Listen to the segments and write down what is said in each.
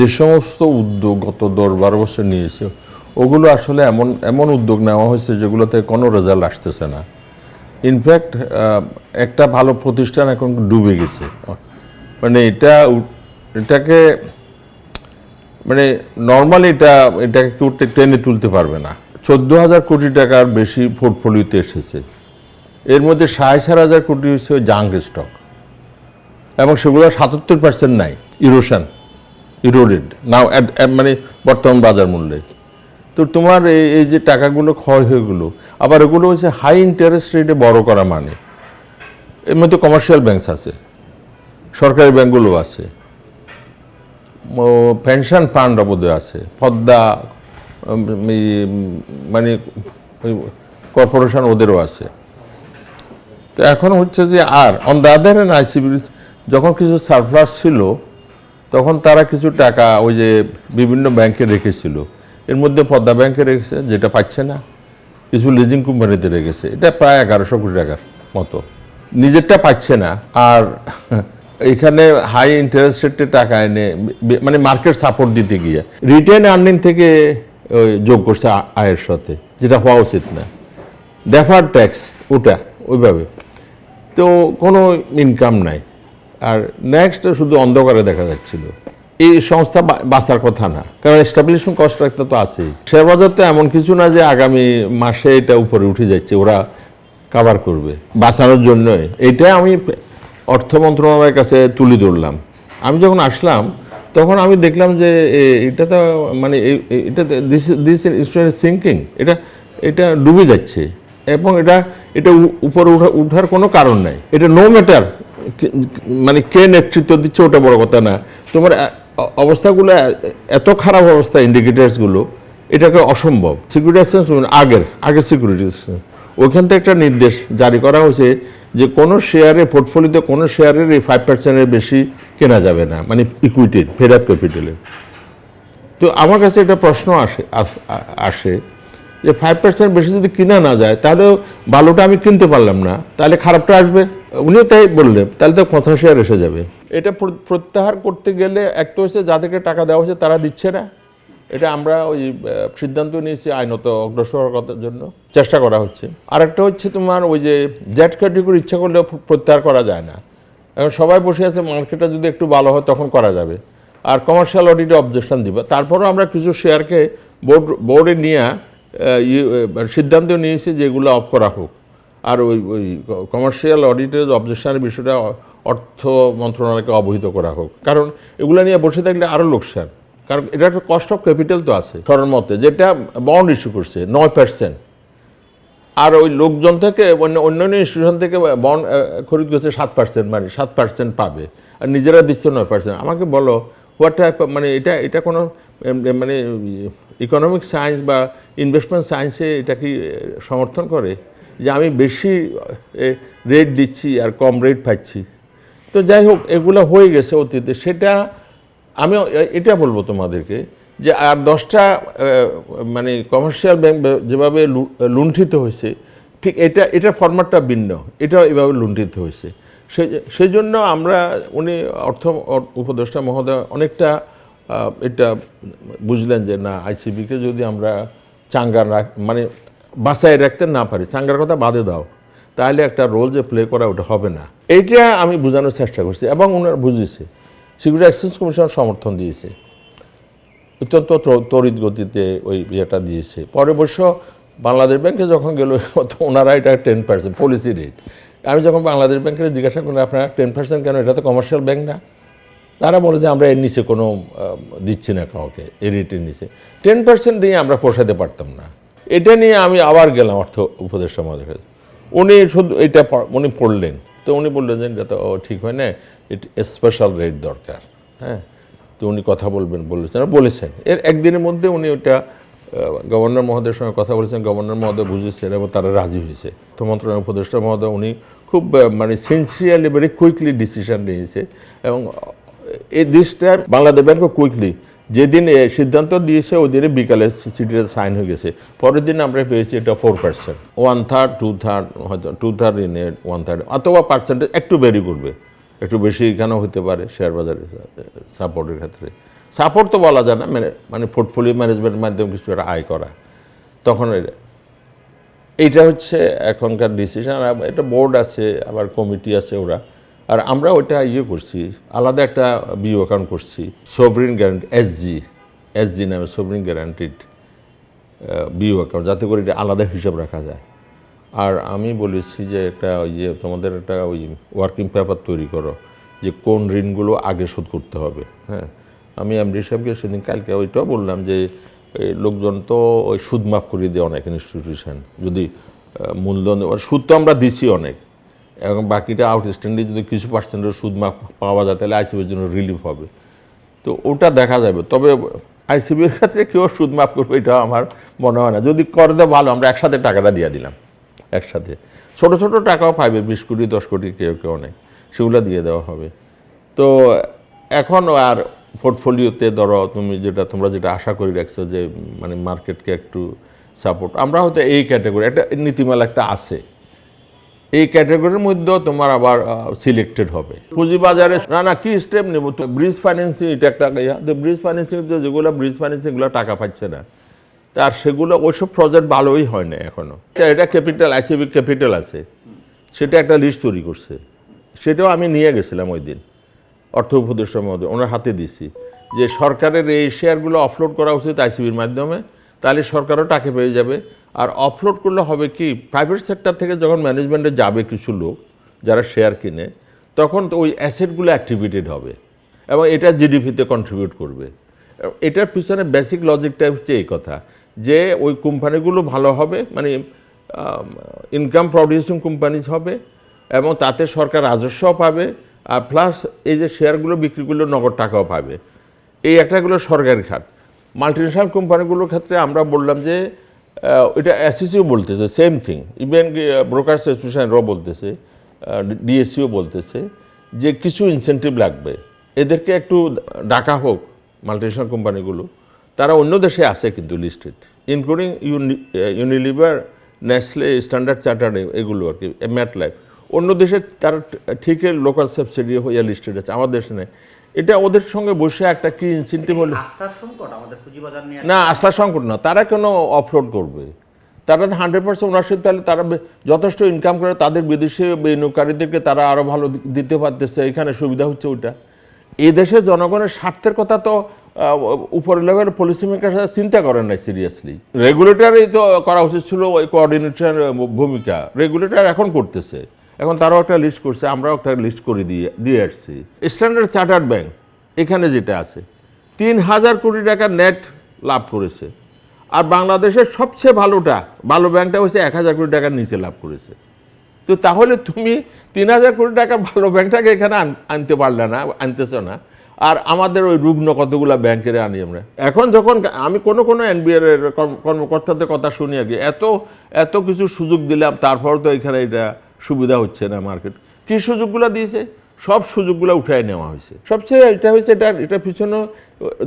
যে সমস্ত উদ্যোগ গত দশ বারো বছর নিয়েছে, ওগুলো আসলে এমন এমন উদ্যোগ নেওয়া হয়েছে যেগুলোতে কোনো রেজাল্ট আসতেছে না। ইনফ্যাক্ট একটা ভালো প্রতিষ্ঠান এখন ডুবে গেছে। মানে এটা এটাকে মানে নর্মালি এটা, এটাকে কেউ টেনে তুলতে পারবে না। চোদ্দ হাজার কোটি টাকার বেশি পোর্টফোলিওতে এসেছে। এর মধ্যে সাড়ে চার হাজার কোটি হচ্ছে জাঙ্ক স্টক এবং সেগুলো সাতাত্তর পার্সেন্ট নাই ইরোশন ইরোডেড নাও মানে বর্তমান বাজার মূল্যে। তো তোমার এই যে টাকাগুলো ক্ষয় হয়ে গেলো, আবার এগুলো হচ্ছে হাই ইন্টারেস্ট রেটে বড় করা মানে। এর মধ্যে কমার্শিয়াল ব্যাংকস আছে, সরকারি ব্যাংকগুলো আছে পেনশন ফান্ড বোধহয় আছে, পদ্মা মানে কর্পোরেশন ওদেরও আছে। তো এখন হচ্ছে যে আর on the other hand ICB যখন কিছু সারপ্লাস ছিল তখন তারা কিছু টাকা ওই যে বিভিন্ন ব্যাংকে রেখেছিল। এর মধ্যে পদ্মা ব্যাংকে রেখেছে, যেটা পাচ্ছে না। কিছু লিজিং কোম্পানিতে রেখেছে। এটা প্রায় এগারোশো কোটি টাকার মতো। নিজেরটা পাচ্ছে না। আর এখানে হাই ইন্টারেস্ট রেটে টাকা এনে মানে মার্কেট সাপোর্ট দিতে গিয়ে রিটেন আর্নিং থেকে যোগ করছে আয়ের সাথে, যেটা হওয়া উচিত না। ডেফার ট্যাক্স ওটা, ওইভাবে। তো কোনো ইনকাম নাই। আর নেক্সট শুধু অন্ধকারে দেখা যাচ্ছিল। এই সংস্থা বাঁচার কথা না। কারণ এস্টাবলিশমেন্ট কস্ট একটা তো আছেই। শেয়ার বাজার তো এমন কিছু না যে আগামী মাসে এটা উপরে উঠে যাচ্ছে, ওরা কাভার করবে। বাঁচানোর জন্যই। এটা আমি অর্থ মন্ত্রণালয়ের কাছে তুলে ধরলাম। আমি যখন আসলাম, তখন আমি দেখলাম যে এটা তো মানে এটা দিস দিস ইনস্ট্রুমেন্ট সিঙ্কিং এটা এটা ডুবে যাচ্ছে। এবং এটা এটা উপরে উঠা- উঠার কোনো কারণ নাই। এটা নো ম্যাটার মানে কে নেতৃত্ব দিচ্ছে ওটা বড় কথা না। তোমার অবস্থাগুলো এত খারাপ অবস্থা ইন্ডিকেটার্সগুলো এটাকে অসম্ভব। সিকিউরিটি এক্সচেঞ্জ আগের আগের সিকিউরিটি ওইখান থেকে একটা নির্দেশ জারি করা হয়েছে যে কোনো শেয়ারে পোর্টফোলিওতে কোনো শেয়ারের এই ফাইভ পার্সেন্টের বেশি কেনা যাবে না মানে ইকুইটির আপ ক্যাপিটালের তো আমার কাছে একটা প্রশ্ন আস- আসে যে ফাইভ পার্সেন্ট বেশি যদি কিনা না যায় তাহলে ভালোটা আমি কিনতে পারলাম না, তাহলে খারাপটা আসবে? উনিও তাই বললেন তাহলে তো কথা শেয়ার এসে যাবে। এটা প্রত্যাহার করতে গেলে একটা হচ্ছে যাদেরকে টাকা দেওয়া হচ্ছে তারা দিচ্ছে না। এটা আমরা ওই সিদ্ধান্ত নিয়েছি আইনত অগ্রসর করার জন্য চেষ্টা করা হচ্ছে। আর একটা হচ্ছে তোমার ওই যে জেট ক্যাটেগরি ইচ্ছা করলেও প্রত্যাহার করা যায় না। এখন সবাই বসে আছে মার্কেটটা যদি একটু ভালো হয় তখন করা যাবে। আর কমার্শিয়াল অডিটে অবজেকশন দিবে। তারপরেও আমরা কিছু শেয়ারকে বোর্ড বোর্ডে নিয়ে ইয়ে, সিদ্ধান্ত নিয়েছি যে এগুলো অফ করা হোক। আর ওই ওই কমার্শিয়াল অডিটের অবজেকশনের বিষয়টা অর্থ মন্ত্রণালয়কে অবহিত করা হোক। কারণ এগুলো নিয়ে বসে থাকলে আরও লোকসান। কারণ এটা একটা কস্ট অফ ক্যাপিটাল তো আছে। সরার মতে যেটা বন্ড ইস্যু করছে, নয় পার্সেন্ট আর ওই লোকজন থেকে, অন্য, অন্যান্য ইনস্টিটিউশন থেকে বন্ড খরিদ করছে সাত পার্সেন্ট মানে সাত পার্সেন্ট পাবে। আর নিজেরা দিচ্ছে নয় পার্সেন্ট আমাকে বলো হোয়াট টাইপ মানে এটা এটা কোনো মানে ইকোনমিক সায়েন্স বা ইনভেস্টমেন্ট সায়েন্সে এটা কি সমর্থন করে? যে আমি বেশি রেট দিচ্ছি আর কম রেট পাচ্ছি। তো যাই হোক, এগুলো হয়ে গেছে অতীতে। সেটা আমি, এটা বলব তোমাদেরকে যে আর দশটা মানে কমার্শিয়াল ব্যাংক যেভাবে লুণ্ঠিত হয়েছে, ঠিক এটা এটা ফরম্যাটটা ভিন্ন। এটা এভাবে লুণ্ঠিত হয়েছে। সেই সেই জন্য আমরা, উনি অর্থ অর- উপদেষ্টা মহোদয় অনেকটা এটা বুঝলেন যে না আইসিবিকে যদি আমরা চাঙ্গা রাখ মানে বাঁচায় রাখতে না পারি। চাঙ্গার কথা বাদে দাও। তাহলে একটা রোল যে প্লে করা ওটা হবে না। এইটা আমি বোঝানোর চেষ্টা করছি এবং ওনার বুঝেছে সিকিউরিটি এক্সচেঞ্জ কমিশন সমর্থন দিয়েছে। অত্যন্ত তড়িৎ গতিতে ওই ইয়েটা দিয়েছে। পরে অবশ্য বাংলাদেশ ব্যাংকে যখন গেল ওনারা এটা টেন পার্সেন্ট পলিসি রেট আমি যখন বাংলাদেশ ব্যাংকে জিজ্ঞাসা করি আপনারা টেন পার্সেন্ট কেন? এটা তো কমার্শিয়াল ব্যাংক না? তারা বলে যে, আমরা এর নিচে কোনো দিচ্ছি না কাউকে। এই রেটের নিচে। টেন পার্সেন্ট দিয়ে আমরা পোষাতে পারতাম না। এটা নিয়ে আমি আবার গেলাম অর্থ উপদেষ্টা আমাদের কাছে। উনি শুধু এটা উনি পড়লেন। তো উনি বললেন যে এটা তো ঠিক হয় না এটা স্পেশাল রেট দরকার হ্যাঁ? তো উনি কথা বলবেন, বলেছেন বলেছেন। এর একদিনের মধ্যে উনি ওটা গভর্নর মহোদয়ের সঙ্গে কথা বলেছেন, গভর্নর মহোদয় বুঝেছেন এবং তারা রাজি হয়েছে। তো মন্ত্রণালয় উপদেষ্টা মহোদয় উনি খুব মানে সিনসিয়ারলি ভেরি কুইকলি ডিসিশন নিয়েছে এবং এই দিসটা বাংলাদেশ ব্যাংক কুইকলি যেদিন সিদ্ধান্ত দিয়েছে, ওই দিনে বিকালে সিটিতে সাইন হয়ে গেছে। পরের দিন আমরা পেয়েছি এটা four percent one third two third হয়তো two third in one third অথবা পার্সেন্টেজ একটু বেরি করবে। একটু বেশি এখানেও হতে পারে শেয়ার বাজারের সাপোর্টের ক্ষেত্রে। সাপোর্ট তো বলা যায় না মানে মানে পোর্টফোলিও ম্যানেজমেন্টের মাধ্যমে কিছু একটা আয় করা। তখন এইটা হচ্ছে এখনকার ডিসিশন এটা বোর্ড আছে, আবার কমিটি আছে ওরা। আর আমরা ওটা ইয়ে করছি, আলাদা একটা বিও অ্যাকাউন্ট করছি সোভরিন গ্যারান্টি এসজি এসজি নামে সোভরিন গ্যারান্টিড বিও অ্যাকাউন্ট যাতে করে এটা আলাদা হিসাব রাখা যায়। আর আমি বলেছি যে একটা ইয়ে তোমাদের একটা ওই ওয়ার্কিং পেপার তৈরি করো, যে কোন ঋণগুলো আগে শোধ করতে হবে হ্যাঁ? আমি এমডি সাহেবকে সেদিন কালকে ওইটাও বললাম যে লোকজন তো ওই সুদ মাফ করিয়ে দেয় অনেক ইনস্টিটিউশন যদি মূলধন সুদ তো আমরা দিছি অনেক। এবং বাকিটা আউটস্ট্যান্ডিং যদি কিছু পার্সেন্টের সুদ পাওয়া যায়, তাহলে আইসিবির জন্য রিলিফ হবে। তো ওটা দেখা যাবে। তবে আইসিবির কাছে কেউ সুদ মাফ করবে এটা আমার মনে হয় না। যদি করে দেয়, ভালো, আমরা একসাথে টাকাটা দিয়ে দিলাম। একসাথে। ছোট ছোট টাকাও পাইবে, বিশ কোটি, দশ কোটি, কেউ কেউ অনেক সেগুলো দিয়ে দেওয়া হবে। তো এখন আর পোর্টফোলিওতে ধরো, তুমি যেটা, তোমরা যেটা আশা করে রাখছো যে মানে মার্কেটকে একটু সাপোর্ট আমরা হয়তো এই ক্যাটাগরি একটা নীতিমালা একটা আছে। এই ক্যাটাগরির মধ্যেও তোমার আবার সিলেক্টেড হবে। পুঁজিবাজারে না না কি স্টেপ নেব? তো ব্রিজ ফাইন্যান্সিং এটা একটা ইয়া। তো ব্রিজ ফাইন্যান্সিং যেগুলো ব্রিজ ফাইন্যান্সিংগুলো টাকা পাচ্ছে না। তার সেগুলো ওইসব প্রজেক্ট ভালোই হয় না এখনও। এটা ক্যাপিটাল আইসিবি ক্যাপিটাল আছে। সেটা একটা লিস্ট তৈরি করছে। সেটাও আমি নিয়ে গেছিলাম ওই দিন। অর্থ উপদেষ্টা মধ্যে ওনার হাতে দিছি। যে সরকারের এই শেয়ারগুলো অফলোড করা উচিত আইসিবির মাধ্যমে, তাহলে সরকারও টাকা পেয়ে যাবে। আর অফলোড করলে হবে কি প্রাইভেট সেক্টর থেকে যখন ম্যানেজমেন্টে যাবে কিছু লোক, যারা শেয়ার কিনে, তখন ওই অ্যাসেটগুলো অ্যাক্টিভেটেড হবে এবং এটা জিডিপিতে কন্ট্রিবিউট করবে। এটার পিছনে বেসিক লজিকটা হচ্ছে এই কথা যে ওই কোম্পানিগুলো ভালো হবে মানে ইনকাম প্রডিউসিং কোম্পানিজ হবে এবং তাতে সরকার রাজস্বও পাবে আর প্লাস এই যে শেয়ারগুলো বিক্রি করলে নগদ টাকাও পাবে। এই একটাগুলো সরকারি খাত। মাল্টিনেশনাল কোম্পানিগুলোর ক্ষেত্রে আমরা বললাম যে এটা এসএসিও বলতেছে সেম থিং ইভেন ব্রোকার্স অ্যাসোসিয়েশনরাও বলতেছে ডিএসসিও বলতেছে যে কিছু ইনসেন্টিভ লাগবে। এদেরকে একটু ডাকা হোক মাল্টিনেশনাল কোম্পানিগুলো তারা অন্য দেশে আছে কিন্তু listed including Unilever Nestle Standard Chartered এগুলো আর কি ম্যাট লাইফ অন্য দেশে তারা ঠিকই লোকাল সাবসিডি হইয়া লিস্টেড আছে, আমাদের দেশে নেই। এটা ওদের সঙ্গে বসে একটা কি ইনসেন্টিভ হলো? আস্থার সংকট আমাদের পুঁজিবাজার নিয়ে না আস্থা সংকট না তারা কেন অফলোড করবে? তারা হান্ড্রেড পার্সেন্ট ওনারশিপ তাহলে তারা যথেষ্ট ইনকাম করে তাদের বিদেশে বিনিয়োগকারীদেরকে তারা আরও ভালো দিতে পারতেছে এখানে সুবিধা হচ্ছে ওইটা। এই দেশের জনগণের স্বার্থের কথা তো উপরের লেভেলের পলিসি মেকার চিন্তা করেন নাই সিরিয়াসলি রেগুলেটরই তো করা উচিত ছিল ওই কোঅর্ডিনেটর ভূমিকা। রেগুলেটর এখন করতেছে। এখন তারাও একটা লিস্ট করছে, আমরাও একটা লিস্ট করে দিয়ে দিয়ে আসছি। স্ট্যান্ডার্ড চার্টার্ড ব্যাংক এখানে যেটা আছে, তিন হাজার কোটি টাকা নেট লাভ করেছে। আর বাংলাদেশের সবচেয়ে ভালোটা, ভালো ব্যাংকটা হচ্ছে এক হাজার কোটি টাকার নিচে লাভ করেছে। তো তাহলে তুমি তিন হাজার কোটি টাকা ভালো ব্যাংকটাকে এখানে আন- আনতে পারলে না, আনতেছো না। আর আমাদের ওই রুগ্ন কতগুলো ব্যাংকের আনি আমরা। এখন যখন আমি কোনো কোনো এনবিআর কর্মকর্তাদের কথা শুনি আর কি, এত এত কিছু সুযোগ দিলাম, তারপর তো এখানে এটা সুবিধা হচ্ছে না মার্কেট কী সুযোগগুলো দিয়েছে? সব সুযোগগুলো উঠায় নেওয়া হয়েছে। সবচেয়ে এটা হয়েছে এটা এটা পিছনে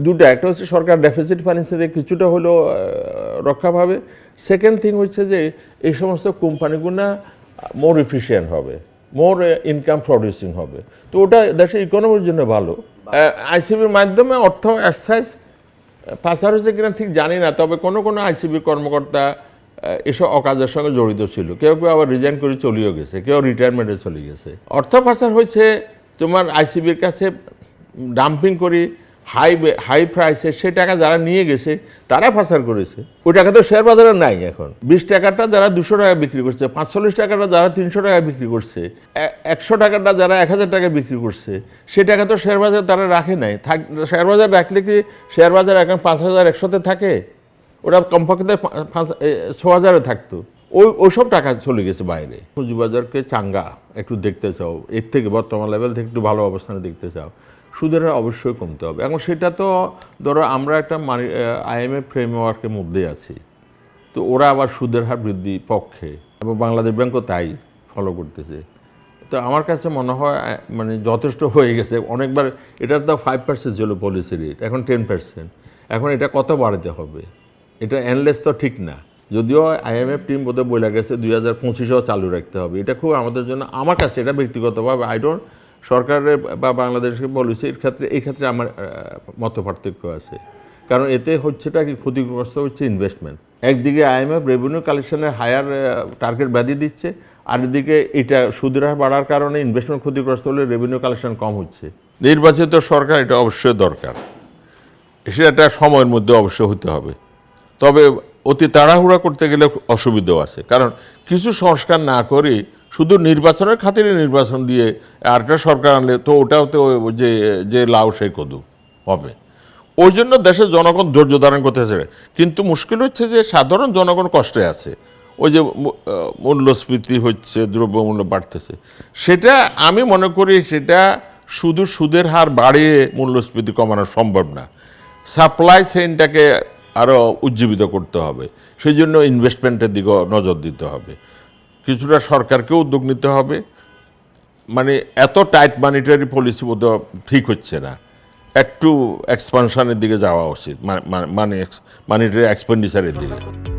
দুটা, একটা হচ্ছে সরকার ডেফিসিট ফাইন্যান্সের কিছুটা হলেও রক্ষা পাবে। সেকেন্ড থিং হচ্ছে যে এই সমস্ত কোম্পানিগুলো মোর এফিসিয়েন্ট হবে মোর ইনকাম প্রডিউসিং হবে। তো ওটা দেশের ইকোনমির জন্য ভালো। আইসিবির মাধ্যমে অর্থ এক্সাইজ পাচার হচ্ছে কিনা ঠিক জানি না, তবে কোনো কোনো আইসিবি কর্মকর্তা এসব অকাজের সঙ্গে জড়িত ছিল। কেউ কেউ আবার রিজাইন করে চলেও গেছে, কেউ রিটায়ারমেন্টে চলে গেছে। অর্থ পাচার হয়েছে, তোমার আইসিবির কাছে ডাম্পিং করি হাই হাই প্রাইসে সে টাকা যারা নিয়ে গেছে, তারা পাচার করেছে। ওই টাকা তো শেয়ার বাজারে নাই এখন। বিশ টাকাটা যারা দুশো টাকা বিক্রি করছে, পাঁচচল্লিশ টাকাটা যারা তিনশো টাকা বিক্রি করছে একশো টাকাটা যারা এক হাজার টাকা বিক্রি করছে, সে টাকা তো শেয়ার বাজার তারা রাখে নাই। থাক শেয়ার বাজার রাখলে কি শেয়ার বাজার এখন পাঁচ হাজার একশোতে থাকে? ওরা কমপক্ষে পাঁচ ছ হাজারে থাকতো। ওই, ওইসব টাকা চলে গেছে বাইরে। পুঁজিবাজারকে চাঙ্গা, একটু দেখতে চাও। এর থেকে বর্তমান লেভেল থেকে একটু ভালো অবস্থানে দেখতে চাও। সুদের হার অবশ্যই কমতে হবে। এখন সেটা তো, ধরো আমরা একটা মানি আইএমএফ ফ্রেমওয়ার্কের মধ্যে আছি। তো ওরা আবার সুদের হার বৃদ্ধি পক্ষে। এবং বাংলাদেশ ব্যাংকও তাই ফলো করতেছে। তো আমার কাছে মনে হয় মানে যথেষ্ট হয়ে গেছে। অনেকবার, এটা তো ফাইভ পার্সেন্ট ছিল পলিসি রেট এখন টেন পার্সেন্ট এখন এটা কত বাড়াতে হবে? এটা এনলেস তো ঠিক না। যদিও আইএমএফ টিম বোধহয় বলে গেছে, দুই হাজার পঁচিশেও চালু রাখতে হবে। এটা খুব আমাদের জন্য, আমার কাছে এটা ব্যক্তিগতভাবে আই সরকারের বা বাংলাদেশের এর ক্ষেত্রে, এই ক্ষেত্রে আমার মত পার্থক্য আছে। কারণ এতে হচ্ছেটা কি, ক্ষতিগ্রস্ত হচ্ছে ইনভেস্টমেন্ট একদিকে আইএমএফ রেভিনিউ কালেকশনের হায়ার টার্গেট ব্যাধি দিচ্ছে আর এদিকে এটা সুদের হার বাড়ার কারণে ইনভেস্টমেন্ট ক্ষতিগ্রস্ত হলে রেভিনিউ কালেকশন কম হচ্ছে। নির্বাচিত সরকার এটা অবশ্যই দরকার। সেটা সময়ের মধ্যে অবশ্যই হতে হবে। তবে অতি তাড়াহুড়া করতে গেলে অসুবিধাও আছে। কারণ কিছু সংস্কার না করে শুধু নির্বাচনের খাতিরে নির্বাচন দিয়ে আরেকটা সরকার আনলে তো ওটাও তো যে যে লাউ সেই কদু হবে। ওই জন্য দেশের জনগণ ধৈর্য ধারণ করতেছে কিন্তু মুশকিল হচ্ছে যে সাধারণ জনগণ কষ্টে আছে। ওই যে মূল্যস্ফীতি হচ্ছে, দ্রব্যমূল্য বাড়তেছে। সেটা আমি মনে করি সেটা শুধু সুদের হার বাড়িয়ে মূল্যস্ফীতি কমানো সম্ভব না। সাপ্লাই চেইনটাকে আরও উজ্জীবিত করতে হবে। সেই জন্য ইনভেস্টমেন্টের দিকেও নজর দিতে হবে। কিছুটা সরকারকেও উদ্যোগ নিতে হবে। মানে এত টাইট মানিটারি পলিসি বোধ ঠিক হচ্ছে না। একটু এক্সপানশনের দিকে যাওয়া উচিত। মানে মানিটারি এক্সপেন্ডিচারের দিকে।